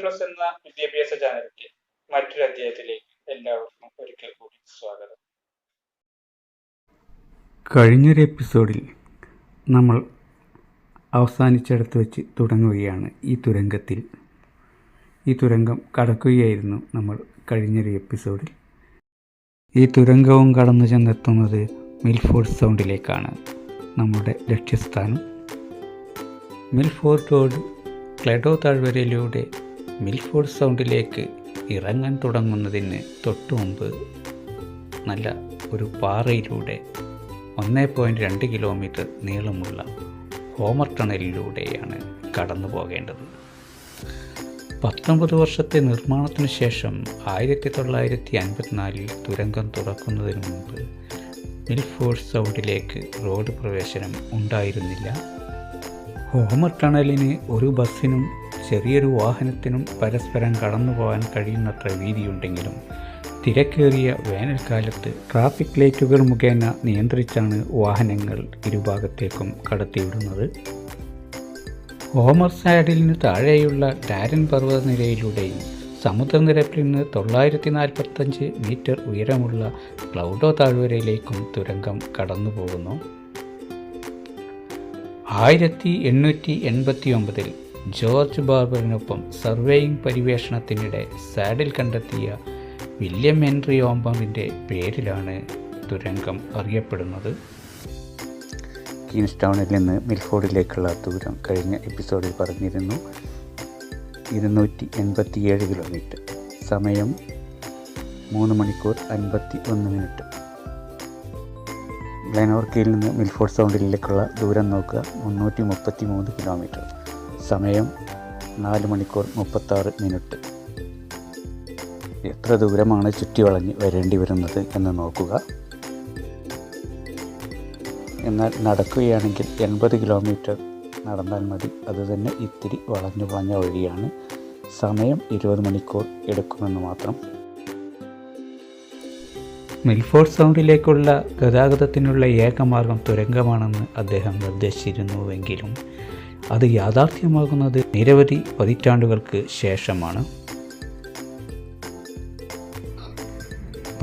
Plus എന്ന വിദ്യാഭ്യാസ ചാനലിന്റെ മറ്റൊരു അധ്യായത്തിലേക്ക് എല്ലാവർക്കും ഒരിക്കൽ കൂടി സ്വാഗതം. കഴിഞ്ഞൊരു എപ്പിസോഡിൽ നമ്മൾ അവസാനിച്ചെടുത്ത് വെച്ച് തുടങ്ങുകയാണ് ഈ തുരങ്കത്തിൽ. ഈ തുരങ്കം കടക്കുകയായിരുന്നു നമ്മൾ കഴിഞ്ഞൊരു എപ്പിസോഡിൽ. ഈ തുരങ്കവും കടന്നു ചെന്നെത്തുന്നത് മിൽഫോർഡ് സൗണ്ടിലേക്കാണ് നമ്മുടെ ലക്ഷ്യസ്ഥാനം. മിൽഫോർഡ് റോഡ് ക്ലെഡോ താഴ്വരയിലൂടെ മിൽഫോർഡ് സൗണ്ടിലേക്ക് ഇറങ്ങാൻ തുടങ്ങുന്നതിന് തൊട്ടു മുമ്പ് നല്ല ഒരു പാറയിലൂടെ ഒന്നേ പോയിന്റ് രണ്ട് കിലോമീറ്റർ നീളമുള്ള ഹോമർ ടണലിലൂടെയാണ് കടന്നു പോകേണ്ടത്. പത്തൊമ്പത് വർഷത്തെ നിർമ്മാണത്തിന് ശേഷം ആയിരത്തി തൊള്ളായിരത്തി അൻപത്തിനാലിൽ തുരങ്കം തുറക്കുന്നതിന് മുമ്പ് മിൽഫോർഡ് സൗണ്ടിലേക്ക് റോഡ് പ്രവേശനം ഉണ്ടായിരുന്നില്ല. ഹോമർ ടണലിന് ഒരു ബസ്സിനും ചെറിയൊരു വാഹനത്തിനും പരസ്പരം കടന്നു പോകാൻ കഴിയുന്നത്ര വീതിയുണ്ടെങ്കിലും തിരക്കേറിയ വേനൽക്കാലത്ത് ട്രാഫിക് ലൈറ്റുകൾ മുഖേന നിയന്ത്രിച്ചാണ് വാഹനങ്ങൾ ഇരുഭാഗത്തേക്കും കടത്തിവിടുന്നത്. ഹോമർ സാഡിലിന് താഴെയുള്ള ടാരൻ പർവതനിരയിലൂടെയും സമുദ്രനിരപ്പിൽ നിന്ന് തൊള്ളായിരത്തി നാൽപ്പത്തഞ്ച് മീറ്റർ ഉയരമുള്ള ക്ലൗഡോ താഴ്വരയിലേക്കും തുരങ്കം കടന്നു പോകുന്നു. ആയിരത്തി എണ്ണൂറ്റി എൺപത്തി ഒമ്പതിൽ ജോർജ് ബാർബറിനൊപ്പം സർവേയിങ് പരിവേഷണത്തിനിടെ സാഡിൽ കണ്ടെത്തിയ വില്യം ഹെൻറി ഓംബമിന്റെ പേരിലാണ് തുരങ്കം അറിയപ്പെടുന്നത്. കീൻസ്റ്റൗണിൽ നിന്ന് മിൽഫോർഡിലേക്കുള്ള ദൂരം കഴിഞ്ഞ എപ്പിസോഡിൽ പറഞ്ഞിരുന്നു. ഇരുന്നൂറ്റി എൺപത്തിയേഴ് കിലോമീറ്റർ. സമയം മൂന്ന് മണിക്കൂർ അൻപത്തി ഒന്ന് മിനിറ്റ് ഗ്ലെനോർക്കയിൽ നിന്ന് മിൽഫോർഡ് സൗണ്ടിലേക്കുള്ള ദൂരം നോക്കുക. മുന്നൂറ്റി മുപ്പത്തി മൂന്ന് കിലോമീറ്റർ. സമയം നാല് മണിക്കൂർ മുപ്പത്താറ് മിനിറ്റ്. എത്ര ദൂരമാണ് ചുറ്റി വളഞ്ഞ് വരേണ്ടി വരുന്നത് എന്ന് നോക്കുക. എന്നാൽ നടക്കുകയാണെങ്കിൽ എൺപത് കിലോമീറ്റർ നടന്നാൽ മതി. അതുതന്നെ ഇത്തിരി വളഞ്ഞു വളഞ്ഞ വഴിയാണ്. സമയം ഇരുപത് മണിക്കൂർ എടുക്കുമെന്ന് മാത്രം. മിൽഫോർഡ് സൗണ്ടിലേക്കുള്ള ഗതാഗതത്തിനുള്ള ഏകമാർഗം തുരങ്കമാണെന്ന് അദ്ദേഹം നിർദ്ദേശിച്ചിരുന്നുവെങ്കിലും അത് യാഥാർത്ഥ്യമാകുന്നത് നിരവധി പതിറ്റാണ്ടുകൾക്ക് ശേഷമാണ്.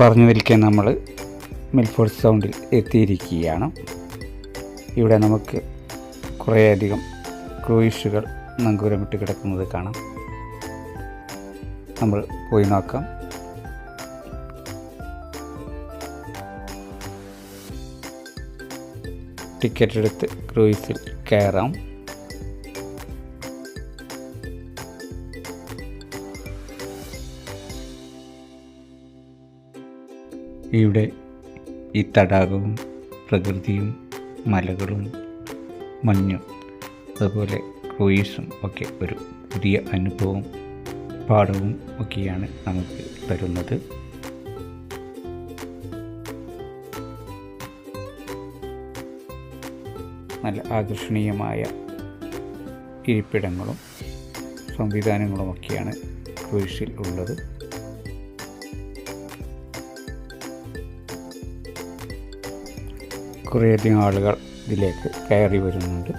പറഞ്ഞു നിൽക്കാൻ നമ്മൾ മിൽഫോർഡ് സൗണ്ടിൽ എത്തിയിരിക്കുകയാണ്. ഇവിടെ നമുക്ക് കുറേയധികം ക്രൂയിഷുകൾ നങ്കൂരമിട്ട് കിടക്കുന്നത് കാണാം. നമ്മൾ പോയി നോക്കാം. ടിക്കറ്റ് എടുത്ത് ക്രൂയിസിൽ കയറാം. ഇവിടെ ഈ തടാകവും പ്രകൃതിയും മലകളും മഞ്ഞും അതുപോലെ ക്രൂയിസും ഒക്കെ ഒരു പുതിയ അനുഭവം പാഠവും ഒക്കെയാണ് നമുക്ക് തരുന്നത്. നല്ല ആകർഷണീയമായ ഇരിപ്പിടങ്ങളും സംവിധാനങ്ങളുമൊക്കെയാണ് ക്രൂയിസിൽ ഉള്ളത്. കുറേയധികം ആളുകൾ ഇതിലേക്ക് കയറി വരുന്നുണ്ട്.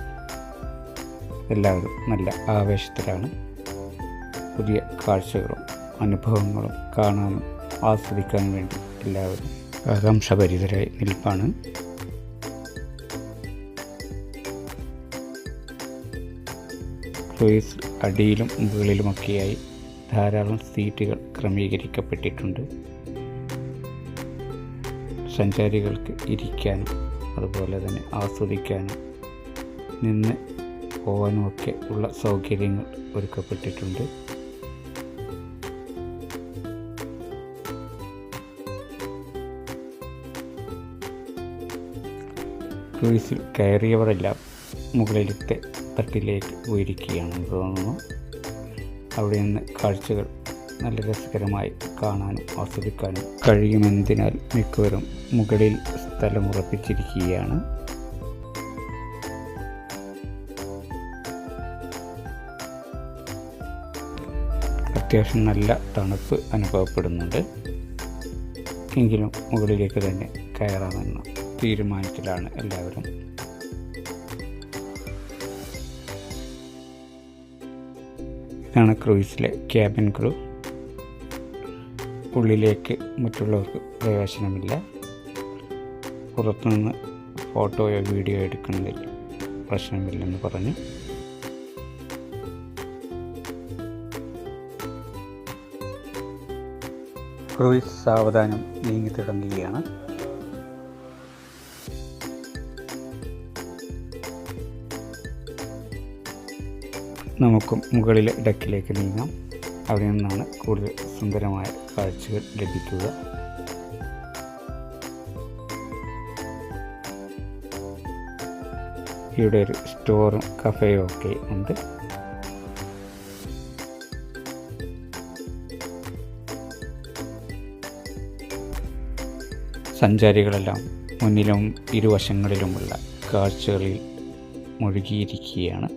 എല്ലാവരും നല്ല ആവേശത്തിലാണ്. പുതിയ കാഴ്ചകളും അനുഭവങ്ങളും കാണാനും ആസ്വദിക്കാനും വേണ്ടി എല്ലാവരും ആകാംക്ഷഭരിതരായി നിൽപ്പാണ്. ക്രൂയിസ് അടിയിലും മുകളിലുമൊക്കെയായി ധാരാളം സീറ്റുകൾ ക്രമീകരിക്കപ്പെട്ടിട്ടുണ്ട്. സഞ്ചാരികൾക്ക് ഇരിക്കാനും അതുപോലെ തന്നെ ആസ്വദിക്കാനും നിന്ന് പോകാനും ഒക്കെ ഉള്ള സൗകര്യങ്ങൾ ഒരുക്കപ്പെട്ടിട്ടുണ്ട്. ക്രൂസിൽ കയറിയവരെല്ലാം മുകളിലത്തെ തട്ടിലേക്ക് ഉയരിക്കുകയാണ് തോന്നുന്നു. അവിടെ നിന്ന് കാഴ്ചകൾ നല്ല രസകരമായി കാണാനും ആസ്വദിക്കാനും കഴിയുമെന്നതിനാൽ മിക്കവരും മുകളിൽ സ്ഥലമുറപ്പിച്ചിരിക്കുകയാണ് അത്യാവശ്യം നല്ല തണുപ്പ് അനുഭവപ്പെടുന്നുണ്ട്. എങ്കിലും മുകളിലേക്ക് തന്നെ കയറാമെന്ന തീരുമാനത്തിലാണ് എല്ലാവരും. ഇതാണ് ക്രൂയിസിലെ ക്യാബിൻ ക്രൂ. ഉള്ളിലേക്ക് മറ്റുള്ളവർക്ക് പ്രവേശനമില്ല. പുറത്തുനിന്ന് ഫോട്ടോയോ വീഡിയോ എടുക്കുന്നതിൽ പ്രശ്നമില്ലെന്ന് പറഞ്ഞു ക്രൂയിസ് സാവധാനം നീങ്ങി തുടങ്ങുകയാണ്. നമുക്കും മുകളിലെ ഡക്കിലേക്ക് നീങ്ങാം. അവിടെ നിന്നാണ് കൂടുതൽ സുന്ദരമായ കാഴ്ചകൾ ലഭിക്കുക. ഇവിടെ ഒരു സ്റ്റോറും കഫേയും ഒക്കെ ഉണ്ട്. സഞ്ചാരികളെല്ലാം മുന്നിലും ഇരുവശങ്ങളിലുമുള്ള കാഴ്ചകളിൽ മുഴുകിയിരിക്കുകയാണ്.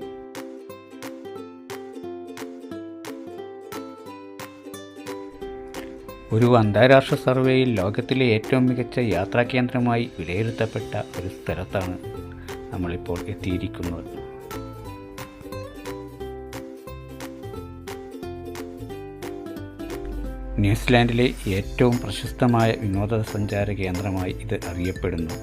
ഒരു അന്താരാഷ്ട്ര സർവേയിൽ ലോകത്തിലെ ഏറ്റവും മികച്ച യാത്രാ കേന്ദ്രമായി വിലയിരുത്തപ്പെട്ട ഒരു സ്ഥലത്താണ് നമ്മളിപ്പോൾ എത്തിയിരിക്കുന്നത്. ന്യൂസിലാൻഡിലെ ഏറ്റവും പ്രശസ്തമായ വിനോദസഞ്ചാര കേന്ദ്രമായി ഇത് അറിയപ്പെടുന്നു.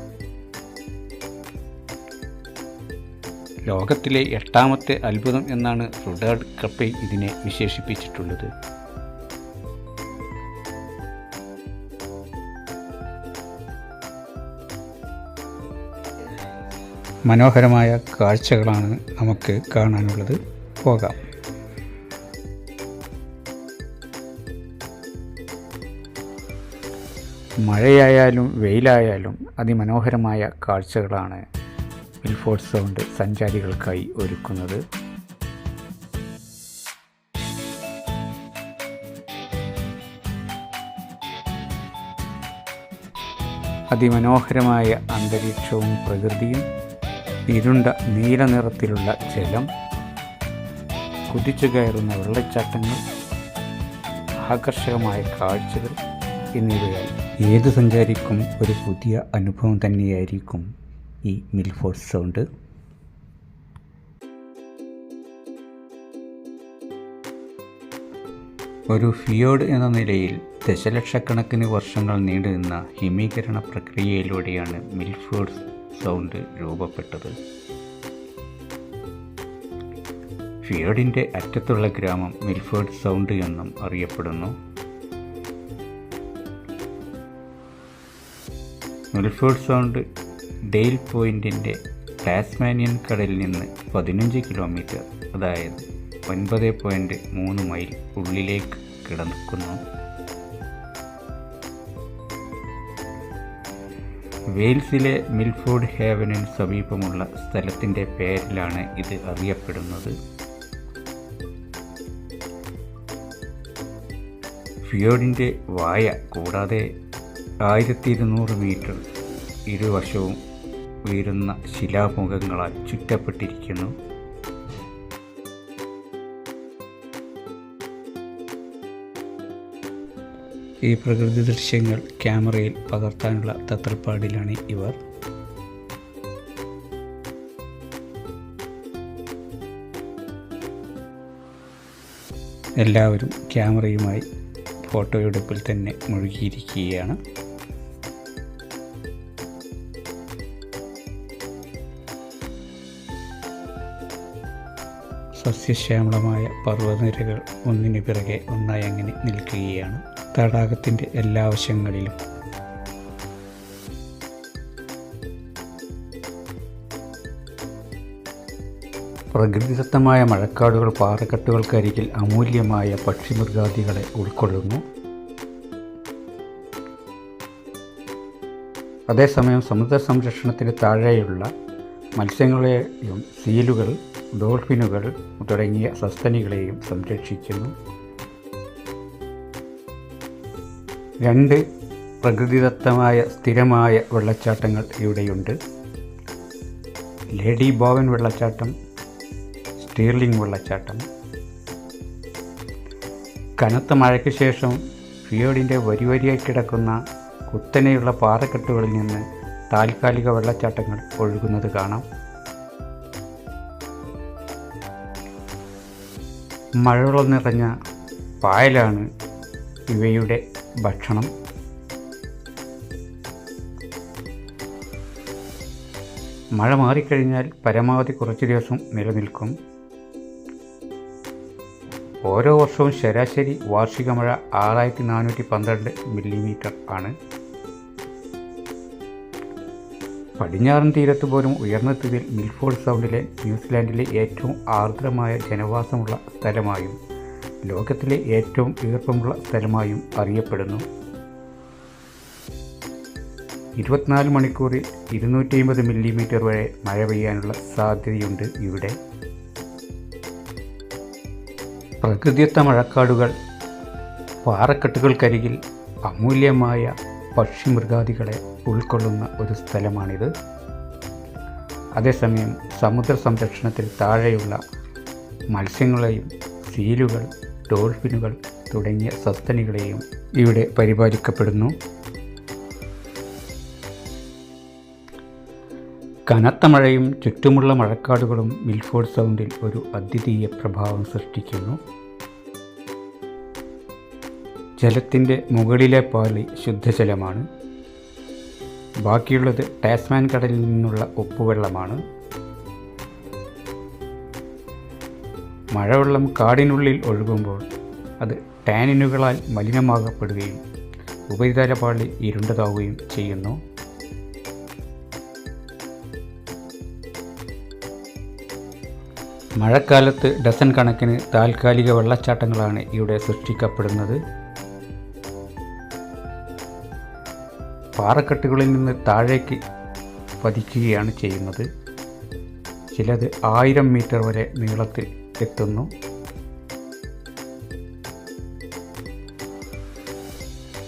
ലോകത്തിലെ എട്ടാമത്തെ അത്ഭുതം എന്നാണ് റുഡേർഡ് കപ്പെ ഇതിനെ വിശേഷിപ്പിച്ചിട്ടുള്ളത്. മനോഹരമായ കാഴ്ചകളാണ് നമുക്ക് കാണാനുള്ളത്. പോകാം. മഴയായാലും വെയിലായാലും അതിമനോഹരമായ കാഴ്ചകളാണ് മിൽഫോർഡ് സൗണ്ട് സഞ്ചാരികൾക്കായി ഒരുക്കുന്നത്. അതിമനോഹരമായ അന്തരീക്ഷവും പ്രകൃതിയും ഇരുണ്ട നീല നിറത്തിലുള്ള ജലം കുതിച്ചു കയറുന്ന വെള്ളച്ചാട്ടങ്ങൾ ആകർഷകമായ കാഴ്ചകൾ എന്നിവയാൽ ഏത് സഞ്ചാരിക്കും ഒരു പുതിയ അനുഭവം തന്നെയായിരിക്കും ഈ മിൽഫോർഡ് സൗണ്ട്. ഒരു ഫിയോഡ് എന്ന നിലയിൽ ദശലക്ഷക്കണക്കിന് വർഷങ്ങൾ നീണ്ടുനിന്ന ഹിമീകരണ പ്രക്രിയയിലൂടെയാണ് മിൽഫോർഡ് സൗണ്ട് രൂപപ്പെട്ടത് ഫിയോഡിന്റെ അറ്റത്തുള്ള ഗ്രാമം മിൽഫോർഡ് സൗണ്ട് എന്നും അറിയപ്പെടുന്നു. മിൽഫോർഡ് സൗണ്ട് ഡെയിൽ പോയിന്റിന്റെ ടാസ്മാനിയൻ കടലിൽ നിന്ന് പതിനഞ്ച് കിലോമീറ്റർ അതായത് ഒൻപത് പോയിന്റ് മൂന്ന് മൈൽ ഉള്ളിലേക്ക് കിടക്കുന്നു. വെയിൽസിലെ മിൽഫോർഡ് ഹേവനിന് സമീപമുള്ള സ്ഥലത്തിന്റെ പേരിലാണ് ഇത് അറിയപ്പെടുന്നത്. ഫിയോഡിന്റെ വായ കൂടാതെ ആയിരത്തി ഇരുന്നൂറ് മീറ്റർ ഇരുവശവും ഉയരുന്ന ശിലാമുഖങ്ങളാൽ ചുറ്റപ്പെട്ടിരിക്കുന്നു. ഈ പ്രകൃതി ദൃശ്യങ്ങൾ ക്യാമറയിൽ പകർത്താനുള്ള തത്രപ്പാടിലാണ് ഇവർ. എല്ലാവരും ക്യാമറയുമായി ഫോട്ടോയെടുപ്പിൽ തന്നെ മുഴുകിയിരിക്കുകയാണ്. സസ്യശ്യാമളമായ പർവതനിരകൾ ഒന്നിനു പിറകെ ഒന്നായി അങ്ങനെ നിൽക്കുകയാണ്. തടാകത്തിന്റെ എല്ലാ വശങ്ങളിലും. പ്രകൃതിദത്തമായ മഴക്കാടുകൾ പാറക്കെട്ടുകൾക്കരികിൽ അമൂല്യമായ പക്ഷിമൃഗാദികളെ ഉൾക്കൊള്ളുന്നു. അതേസമയം സമുദ്ര സംരക്ഷണത്തിന് താഴെയുള്ള മത്സ്യങ്ങളെയും സീലുകൾ ഡോൾഫിനുകൾ തുടങ്ങിയ സസ്തനികളെയും സംരക്ഷിക്കുന്നു. രണ്ട് പ്രകൃതിദത്തമായ സ്ഥിരമായ വെള്ളച്ചാട്ടങ്ങൾ ഇവിടെയുണ്ട്. ലേഡി ബോവൻ വെള്ളച്ചാട്ടം സ്റ്റീർലിംഗ് വെള്ളച്ചാട്ടം. കനത്ത മഴയ്ക്ക് ശേഷം ഫിയോഡിന്റെ വരി വരിയായി കിടക്കുന്ന കുത്തനെയുള്ള പാറക്കെട്ടുകളിൽ നിന്ന് താൽക്കാലിക വെള്ളച്ചാട്ടങ്ങൾ ഒഴുകുന്നത് കാണാം. മഴവെള്ളം നിറഞ്ഞ പായലാണ് ഇവയുടെ ഭക്ഷണം. മഴ മാറിക്കഴിഞ്ഞാൽ പരമാവധി കുറച്ച് ദിവസം നിലനിൽക്കും. ഓരോ വർഷവും ശരാശരി വാർഷിക മഴ ആറായിരത്തി നാനൂറ്റി പന്ത്രണ്ട് മില്ലിമീറ്റർ ആണ്. പടിഞ്ഞാറൻ തീരത്ത് പോലും ഉയർന്ന ഉയർന്നെത്തിയതിൽ മിൽഫോർഡ് സൗണ്ടിലെ ന്യൂസിലാൻഡിലെ ഏറ്റവും ആർദ്രമായ ജനവാസമുള്ള സ്ഥലമായും ലോകത്തിലെ ഏറ്റവും ഈർപ്പമുള്ള സ്ഥലമായും അറിയപ്പെടുന്നു. ഇരുപത്തിനാല് മണിക്കൂറിൽ ഇരുന്നൂറ്റി അമ്പത് മില്ലിമീറ്റർ വരെ മഴ പെയ്യാനുള്ള സാധ്യതയുണ്ട് ഇവിടെ. പ്രകൃതിയത്ത മഴക്കാടുകൾ പാറക്കെട്ടുകൾക്കരികിൽ അമൂല്യമായ പക്ഷിമൃഗാദികളെ ഉൾക്കൊള്ളുന്ന ഒരു സ്ഥലമാണിത്. അതേസമയം സമുദ്ര സംരക്ഷണത്തിൽ താഴെയുള്ള മത്സ്യങ്ങളെയും സീലുകൾ ഡോൾഫിനുകൾ തുടങ്ങിയ സസ്തനികളെയും ഇവിടെ പരിപാലിക്കപ്പെടുന്നു. കനത്ത മഴയും ചുറ്റുമുള്ള മഴക്കാടുകളും മിൽഫോർഡ് സൗണ്ടിൽ ഒരു അദ്വിതീയ പ്രഭാവം സൃഷ്ടിക്കുന്നു. ജലത്തിന്റെ മുകളിലെ പാളി ശുദ്ധജലമാണ്. ബാക്കിയുള്ളത് ടാസ്മാൻ കടലിൽ നിന്നുള്ള ഉപ്പുവെള്ളമാണ്. മഴവെള്ളം കാടിനുള്ളിൽ ഒഴുകുമ്പോൾ അത് ടാനിനുകളാൽ മലിനമാകപ്പെടുകയും ഉപരിതല പാളി ഇരുണ്ടതാവുകയും ചെയ്യുന്നു. മഴക്കാലത്ത് ഡസൻ കണക്കിന് താൽക്കാലിക വെള്ളച്ചാട്ടങ്ങളാണ് ഇവിടെ സൃഷ്ടിക്കപ്പെടുന്നത്. പാറക്കെട്ടുകളിൽ നിന്ന് താഴേക്ക് പതിക്കുകയാണ് ചെയ്യുന്നത്. ചിലത് ആയിരം മീറ്റർ വരെ നീളത്തിൽ എത്തുന്നു.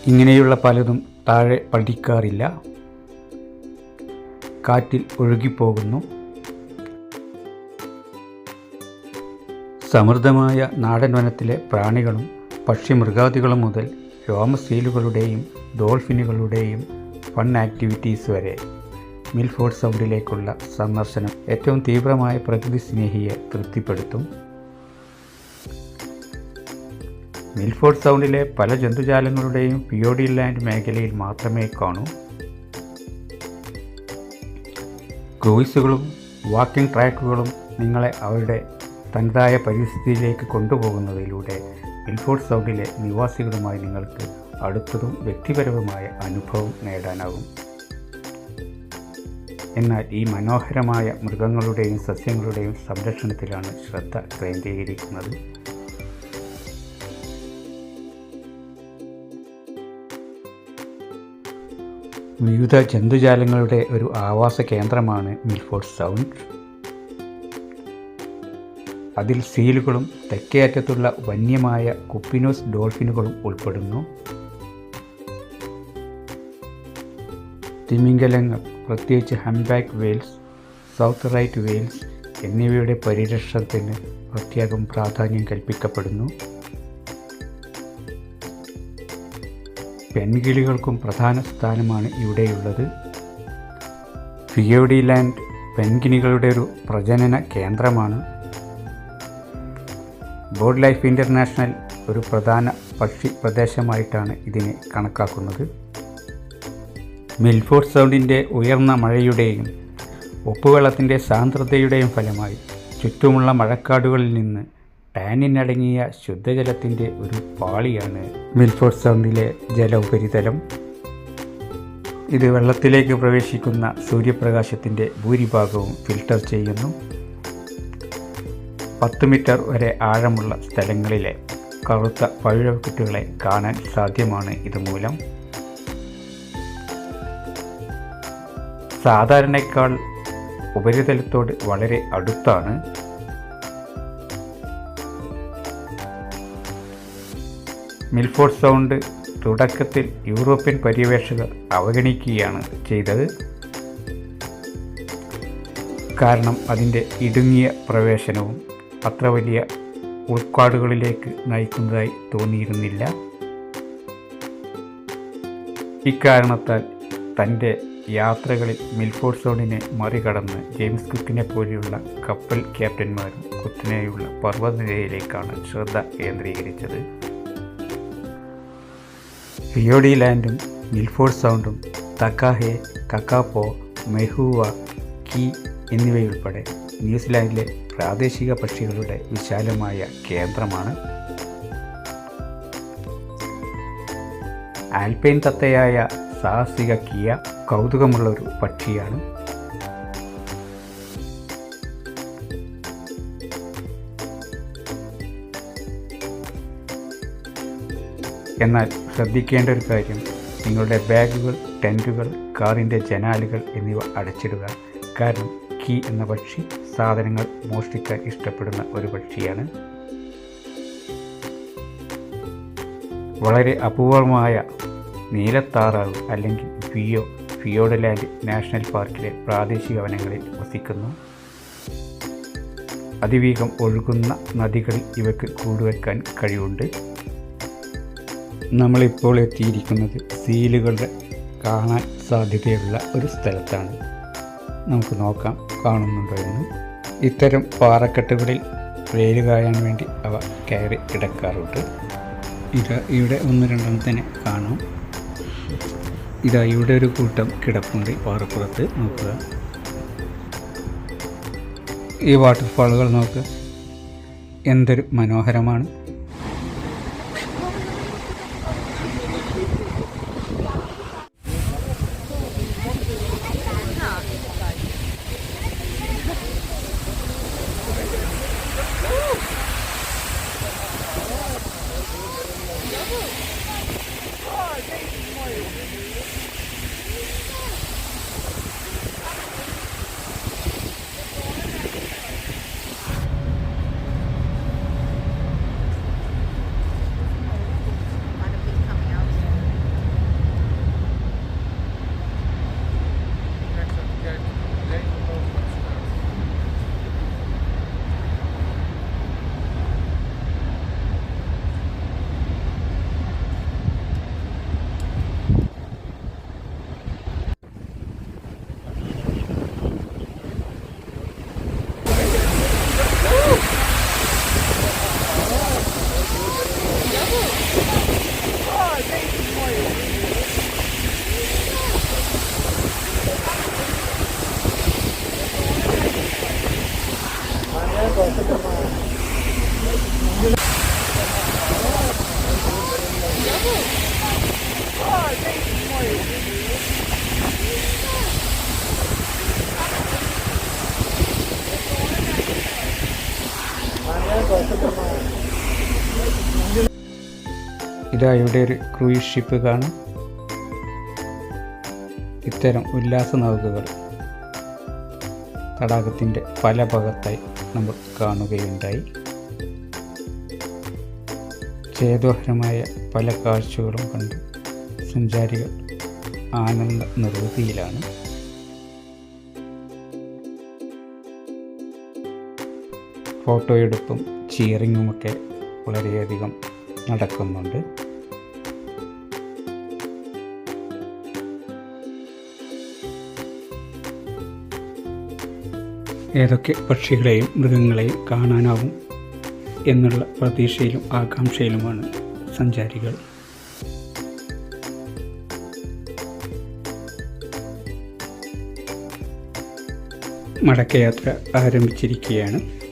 ഇങ്ങനെയുള്ള പലതും താഴെ പതിക്കാറില്ല കാറ്റിൽ ഒഴുകിപ്പോകുന്നു. സമൃദ്ധമായ നാടൻ വനത്തിലെ പ്രാണികളും പക്ഷിമൃഗാദികളും മുതൽ രോമസീലുകളുടെയും ഡോൾഫിനുകളുടെയും ഫൺ ആക്ടിവിറ്റീസ് വരെ. മിൽഫോർഡ് സൗണ്ടിലേക്കുള്ള സന്ദർശനം ഏറ്റവും തീവ്രമായ പ്രകൃതി സ്നേഹിയെ തൃപ്തിപ്പെടുത്തും. മിൽഫോർഡ് സൗണ്ടിലെ പല ജന്തുജാലങ്ങളുടെയും പിയോഡി ലാൻഡ് മേഖലയിൽ മാത്രമേ കാണൂ. ക്രൂയിസുകളും വാക്കിംഗ് ട്രാക്കുകളും നിങ്ങളെ അവരുടെ തനതായ പരിസ്ഥിതിയിലേക്ക് കൊണ്ടുപോകുന്നതിലൂടെ മിൽഫോർഡ് സൗണ്ടിലെ നിവാസികളുമായി നിങ്ങൾക്ക് അടുത്തതും വ്യക്തിപരവുമായ അനുഭവം നേടാനാകും. എന്നാൽ ഈ മനോഹരമായ മൃഗങ്ങളുടെയും സസ്യങ്ങളുടെയും സംരക്ഷണത്തിലാണ് ശ്രദ്ധ കേന്ദ്രീകരിക്കുന്നത് വിവിധ ജന്തുജാലങ്ങളുടെ ഒരു ആവാസ കേന്ദ്രമാണ് മിൽഫോർഡ് സൗണ്ട്. അതിൽ സീലുകളും തെക്കേ അറ്റത്തുള്ള വന്യമായ കുപ്പിനോസ് ഡോൾഫിനുകളും ഉൾപ്പെടുന്നു. തിമിംഗലങ്ങൾ പ്രത്യേകിച്ച് humpback whales south right whales എന്നിവയുടെ പരിരക്ഷണത്തിന് പ്രത്യേകം പ്രാധാന്യം കൽപ്പിക്കപ്പെടുന്നു. പെൺകിളികൾക്കും പ്രധാന സ്ഥാനമാണ് ഇവിടെയുള്ളത്. ഫിയോഡി ലാൻഡ് പെൻഗിനികളുടെ ഒരു പ്രജനന കേന്ദ്രമാണ്. ബോർഡ് ലൈഫ് ഇന്റർനാഷണൽ ഒരു പ്രധാന പക്ഷി പ്രദേശമായിട്ടാണ് ഇതിനെ കണക്കാക്കുന്നത്. മിൽഫോർഡ് സൗണ്ടിന്റെ ഉയർന്ന മഴയുടെയും ഉപ്പുവെള്ളത്തിന്റെ സാന്ദ്രതയുടെയും ഫലമായി ചുറ്റുമുള്ള മഴക്കാടുകളിൽ നിന്ന് ടാനിനടങ്ങിയ ശുദ്ധജലത്തിന്റെ ഒരു പാളിയാണ് മിൽഫോർഡ് സൗണ്ടിലെ ജല ഉപരിതലം ഇത് വെള്ളത്തിലേക്ക് പ്രവേശിക്കുന്ന സൂര്യപ്രകാശത്തിന്റെ ഭൂരിഭാഗവും ഫിൽട്ടർ ചെയ്യുന്നു. പത്ത് മീറ്റർ വരെ ആഴമുള്ള സ്ഥലങ്ങളിലെ കറുത്ത പഴുഴക്കുട്ടികളെ കാണാൻ സാധ്യമാണ് ഇതുമൂലം. സാധാരണക്കാൾ ഉപരിതലത്തോട് വളരെ അടുത്താണ്. മിൽഫോർഡ് സൗണ്ട് തുടക്കത്തിൽ യൂറോപ്യൻ പര്യവേക്ഷകർ അവഗണിക്കുകയാണ് ചെയ്തത്. കാരണം അതിന്റെ ഇടുങ്ങിയ പ്രവേശനവും അത്ര വലിയ ഉൾക്കാടുകളിലേക്ക് നയിക്കുന്നതായി തോന്നിയിരുന്നില്ല. ഇക്കാരണത്താൽ തന്റെ യാത്രകളിൽ മിൽഫോർഡ് സോണിനെ മറികടന്ന് ജെയിംസ് കുക്കിനെ പോലെയുള്ള കപ്പൽ ക്യാപ്റ്റന്മാരും കുത്തിനെയുള്ള പർവതനിരയിലേക്കാണ് ശ്രദ്ധ കേന്ദ്രീകരിച്ചത്. പിയോഡി ലാൻഡും മിൽഫോർഡ് സൗണ്ടും തക്കാഹെ കക്കാപ്പോ മെഹുവ കീ എന്നിവയുൾപ്പെടെ ന്യൂസിലാൻഡിലെ പ്രാദേശിക പക്ഷികളുടെ വിശാലമായ കേന്ദ്രമാണ്. ആൽപൈൻ തത്തയായ സാഹസിക കിയ കൗതുകമുള്ള ഒരു പക്ഷിയാണ്. എന്നാൽ ശ്രദ്ധിക്കേണ്ട ഒരു കാര്യം നിങ്ങളുടെ ബാഗുകൾ ടെന്റുകൾ കാറിന്റെ ജനാലുകൾ എന്നിവ അടച്ചിടുക. കാരണം കീ എന്ന പക്ഷി സാധനങ്ങൾ മോഷ്ടിക്കാൻ ഇഷ്ടപ്പെടുന്ന ഒരു പക്ഷിയാണ്. വളരെ അപൂർവമായ നീലത്താറാവ് അല്ലെങ്കിൽ ഫിയോ ഫിയോഡലാൻഡ് നാഷണൽ പാർക്കിലെ പ്രാദേശിക വനങ്ങളിൽ വസിക്കുന്നു. അതിവേഗം ഒഴുകുന്ന നദികളിൽ ഇവയ്ക്ക് കൂടുവെക്കാൻ കഴിവുണ്ട്. നമ്മളിപ്പോൾ എത്തിയിരിക്കുന്നത് സീലുകളുടെ കാണാൻ സാധ്യതയുള്ള ഒരു സ്ഥലത്താണ്. നമുക്ക് നോക്കാം കാണുന്നുണ്ടോ എന്ന്. ഇത്തരം പാറക്കെട്ടുകളിൽ വെയിൽ കായാൻ വേണ്ടി അവ കയറി കിടക്കാറുണ്ട്. ഇത് ഇവിടെ ഒന്ന് രണ്ടെണ്ണത്തിനെ കാണാം. ഇതാ ഇവിടെ ഒരു കൂട്ടം കിടപ്പുണ്ട് പാറപ്പുറത്ത്. നോക്കുക. ഈ വാട്ടർഫാളുകൾ നോക്കുക എന്തൊരു മനോഹരമാണ്. ഇതാ ഇവിടെ ഒരു ക്രൂയിസ് ഷിപ്പ് കാണും. ഇത്തരം ഉല്ലാസ നൗകകൾ തടാകത്തിന്റെ പല ഭാഗത്തായി നമ്മൾ കാണുകയുണ്ടായി. ചേതോഹരമായ പല കാഴ്ചകളും കണ്ട് സഞ്ചാരികൾ ആനന്ദ നിർവൃതിയിലാണ്. ഫോട്ടോയെടുപ്പും ചിയറിങ്ങുമൊക്കെ വളരെയധികം നടക്കുന്നുണ്ട്. ഏതൊക്കെ പക്ഷികളെയും മൃഗങ്ങളെയും കാണാനാവും എന്നുള്ള പ്രതീക്ഷയിലും ആകാംക്ഷയിലുമാണ് സഞ്ചാരികൾ. മടക്കയാത്ര ആരംഭിച്ചിരിക്കുകയാണ്.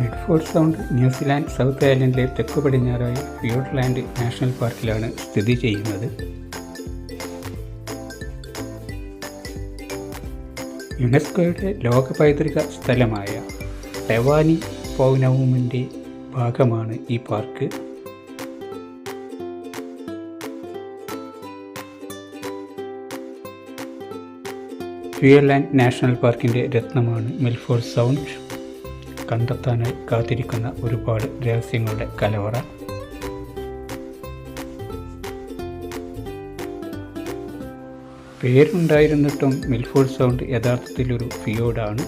Milford Sound New Zealand South ഐലൻഡിലെ തെക്ക് പടിഞ്ഞാറായ ഫിയോഡ്ലാൻഡ് നാഷണൽ പാർക്കിലാണ് സ്ഥിതി ചെയ്യുന്നത്. യുനെസ്കോയുടെ ലോക പൈതൃക സ്ഥലമായ ടെവാനി പൗനവുമിന്റെ ഭാഗമാണ് ഈ പാർക്ക്. ഫ്യൂർലാൻഡ് നാഷണൽ പാർക്കിന്റെ രത്നമാണ് മിൽഫോർഡ് സൗണ്ട്. കണ്ടെത്താനായി കാത്തിരിക്കുന്ന ഒരുപാട് രഹസ്യങ്ങളുടെ കലവറ. പേരുണ്ടായിരുന്നിട്ടും മിൽഫോർഡ് സൗണ്ട് യഥാർത്ഥത്തിലൊരു ഫിയോഡാണ്.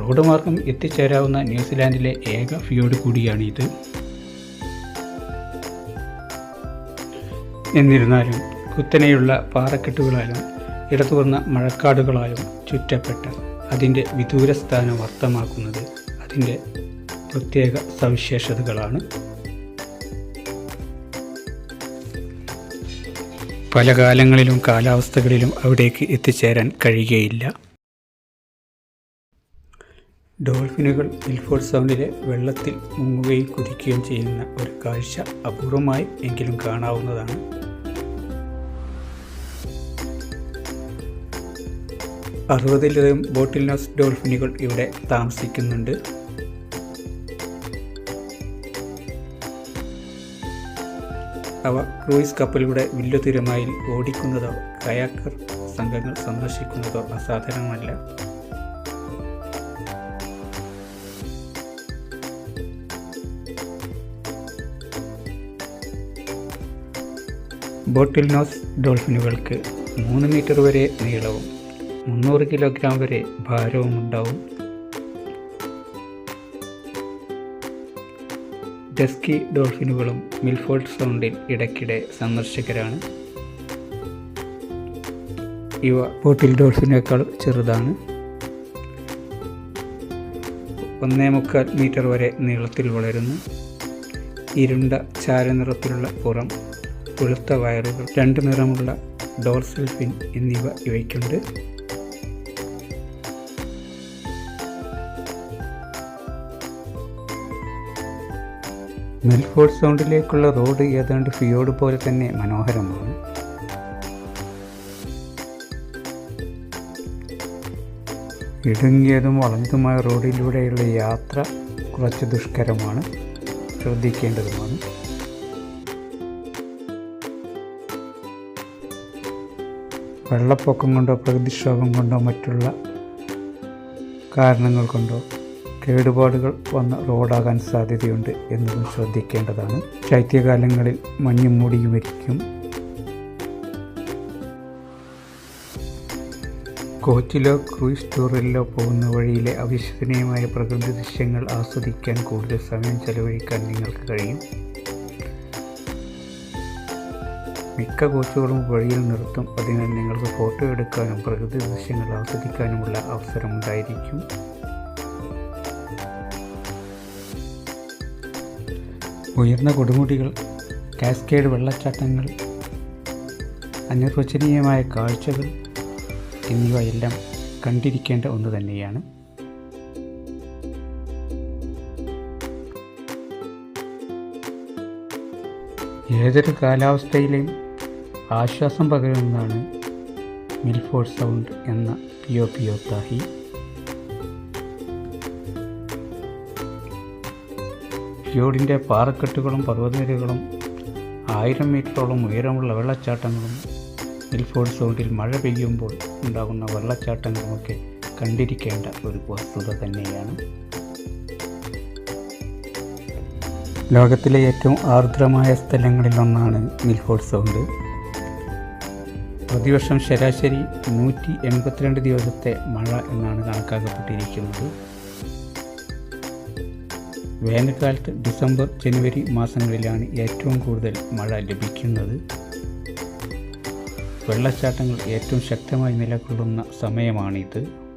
റോഡ് മാർഗം എത്തിച്ചേരാവുന്ന ന്യൂസിലാൻഡിലെ ഏക ഫിയോഡ് കൂടിയാണ് ഇത് എന്നിരുന്നാലും കുത്തനെയുള്ള പാറക്കെട്ടുകളാലും ഇടതുവന്ന മഴക്കാടുകളാലും ചുറ്റപ്പെട്ട അതിന്റെ വിദൂരസ്ഥാനം അർത്ഥമാക്കുന്നത് അതിന്റെ പ്രത്യേക സവിശേഷതകളാണ്. പല കാലങ്ങളിലും കാലാവസ്ഥകളിലും അവിടേക്ക് എത്തിച്ചേരാൻ കഴിയുകയില്ല. ഡോൾഫിനുകൾ മിൽഫോർഡ് സൗണ്ടിലെ വെള്ളത്തിൽ മുങ്ങുകയും കുതിക്കുകയും ചെയ്യുന്ന ഒരു കാഴ്ച അപൂർവമായി എങ്കിലും കാണാവുന്നതാണ്. അറുപതിലധികം ബോട്ടിൽ നോസ് ഡോൾഫിനുകൾ ഇവിടെ താമസിക്കുന്നുണ്ട്. അവ ക്രൂയിസ് കപ്പലിലൂടെ വില്ലുതിരമായിൽ ഓടിക്കുന്നതോ കയാക്കർ സംഘങ്ങൾ സന്ദർശിക്കുന്നതോ അസാധാരണമല്ല. ബോട്ടിൽ നോസ് ഡോൾഫിനുകൾക്ക് മൂന്ന് മീറ്റർ വരെ നീളവും മുന്നൂറ് കിലോഗ്രാം വരെ ഭാരവും ഉണ്ടാവും. ഡസ്കി ഡോൾഫിനുകളും മിൽഫോൾട്ട് സൗണ്ടിൽ ഇടയ്ക്കിടെ സന്ദർശകരാണ്. ഇവ ബോട്ടിൽ ഡോൾഫിനേക്കാൾ ചെറുതാണ്. ഒന്നേ മുക്കാൽ മീറ്റർ വരെ നീളത്തിൽ വളരുന്നു. ഇരുണ്ട ചാരനിറത്തിലുള്ള പുറം വെളുത്ത വയറുകൾ രണ്ട് നിറമുള്ള ഡോർസൽ ഫിൻ എന്നിവ ഇവയ്ക്കുണ്ട്. മെൽഫോർഡ് സൗണ്ടിലേക്കുള്ള റോഡ് ഏതാണ്ട് ഫിയോഡ് പോലെ തന്നെ മനോഹരമാണ്. ഇടുങ്ങിയതും വളഞ്ഞതുമായ റോഡിലൂടെയുള്ള യാത്ര കുറച്ച് ദുഷ്കരമാണ്. ശ്രദ്ധിക്കേണ്ടതുമാണ്. വെള്ളപ്പൊക്കം കൊണ്ടോ പ്രകൃതിക്ഷോഭം കൊണ്ടോ മറ്റുള്ള കാരണങ്ങൾ കൊണ്ടോ കേടുപാടുകൾ വന്ന റോഡാകാൻ സാധ്യതയുണ്ട് എന്നതും ശ്രദ്ധിക്കേണ്ടതാണ്. ശൈത്യകാലങ്ങളിൽ മഞ്ഞ് മൂടിയുമിരിക്കും കോച്ചിലോ ക്രൂയിസ് ടൂറിലോ പോകുന്ന വഴിയിലെ അവിശ്വസനീയമായ പ്രകൃതി ദൃശ്യങ്ങൾ ആസ്വദിക്കാൻ കൂടുതൽ സമയം ചെലവഴിക്കാൻ നിങ്ങൾക്ക് കഴിയും. മിക്ക കോച്ചുകളും വഴിയിൽ നിർത്തും. അതിനാൽ നിങ്ങൾക്ക് ഫോട്ടോ എടുക്കാനും പ്രകൃതി ദൃശ്യങ്ങൾ ആസ്വദിക്കാനുമുള്ള അവസരമുണ്ടായിരിക്കും. ഉയർന്ന കൊടുമുടികൾ കാസ്കേഡ് വെള്ളച്ചാട്ടങ്ങൾ അനിർവചനീയമായ കാഴ്ചകൾ എന്നിവയെല്ലാം കണ്ടിരിക്കേണ്ട ഒന്ന് തന്നെയാണ്. ഏതൊരു കാലാവസ്ഥയിലെയും ആശ്വാസം പകരുന്നതാണ് മിൽഫോർഡ് സൗണ്ട് എന്ന പിയോ പിയോ താഹി ഫിയോഡിന്റെ പാറക്കെട്ടുകളും പർവതനിരകളും ആയിരം മീറ്ററോളം ഉയരമുള്ള വെള്ളച്ചാട്ടങ്ങളും മിൽഫോർഡ് സൗണ്ടിൽ മഴ പെയ്യുമ്പോൾ ഉണ്ടാകുന്ന വെള്ളച്ചാട്ടങ്ങളുമൊക്കെ കണ്ടിരിക്കേണ്ട ഒരു വസ്തുത തന്നെയാണ്. ലോകത്തിലെ ഏറ്റവും ആർദ്രമായ സ്ഥലങ്ങളിലൊന്നാണ് മിൽഫോർഡ് സൗണ്ട് പ്രതിവർഷം ശരാശരി നൂറ്റി എൺപത്തിരണ്ട് ദിവസത്തെ മഴ എന്നാണ് കണക്കാക്കപ്പെട്ടിരിക്കുന്നത്. വേനൽക്കാലത്ത് ഡിസംബർ ജനുവരി മാസങ്ങളിലാണ് ഏറ്റവും കൂടുതൽ മഴ ലഭിക്കുന്നത്. വെള്ളച്ചാട്ടങ്ങൾ ഏറ്റവും ശക്തമായി നിലകൊള്ളുന്ന സമയമാണിത്.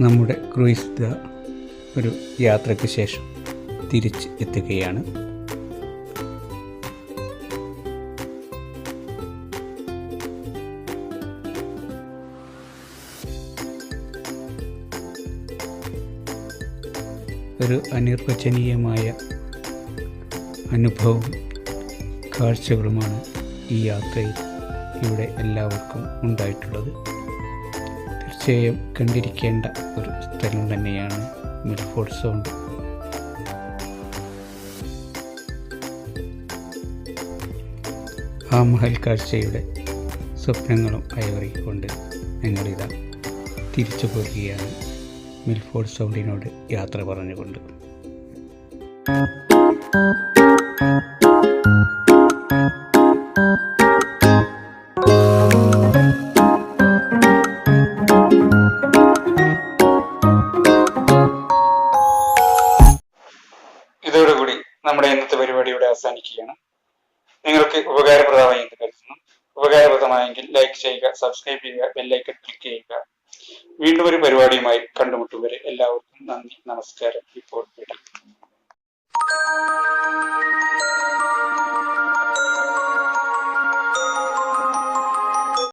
നമ്മുടെ ക്രൂയിസ് ഒരു യാത്രയ്ക്ക് ശേഷം തിരിച്ച് എത്തുകയാണ്. ഒരു അനിർവചനീയമായ അനുഭവം കാഴ്ചകളുമാണ് ഈ യാത്രയിൽ ഇവിടെ എല്ലാവർക്കും ഉണ്ടായിട്ടുള്ളത്. തീർച്ചയായും കണ്ടിരിക്കേണ്ട ഒരു സ്ഥലം തന്നെയാണ് മിൽഫോർഡ് സൗണ്ട് ആ മഹൽ കാഴ്ചയുടെ സ്വപ്നങ്ങളും അയവറിക്കൊണ്ട് ഞങ്ങളിതാ തിരിച്ചു പോരുകയാണ്. മിൽഫോർഡ് സൗണ്ടിനോട് യാത്ര പറഞ്ഞുകൊണ്ട്. ഇതോടുകൂടി നമ്മുടെ ഇന്നത്തെ പരിപാടി ഇവിടെ അവസാനിക്കുകയാണ്. നിങ്ങൾക്ക് ഉപകാരപ്രദമായി എന്ന് കരുതുന്നു. ഉപകാരപ്രദമായെങ്കിൽ ലൈക്ക് ചെയ്യുക സബ്സ്ക്രൈബ് ചെയ്യുക ബെല്ലൈക്കൺ ക്ലിക്ക് ചെയ്യുക. വീണ്ടും ഒരു പരിപാടിയുമായി കണ്ടുമുട്ടും വരെ എല്ലാവർക്കും നന്ദി നമസ്കാരം. ഇപ്പോൾ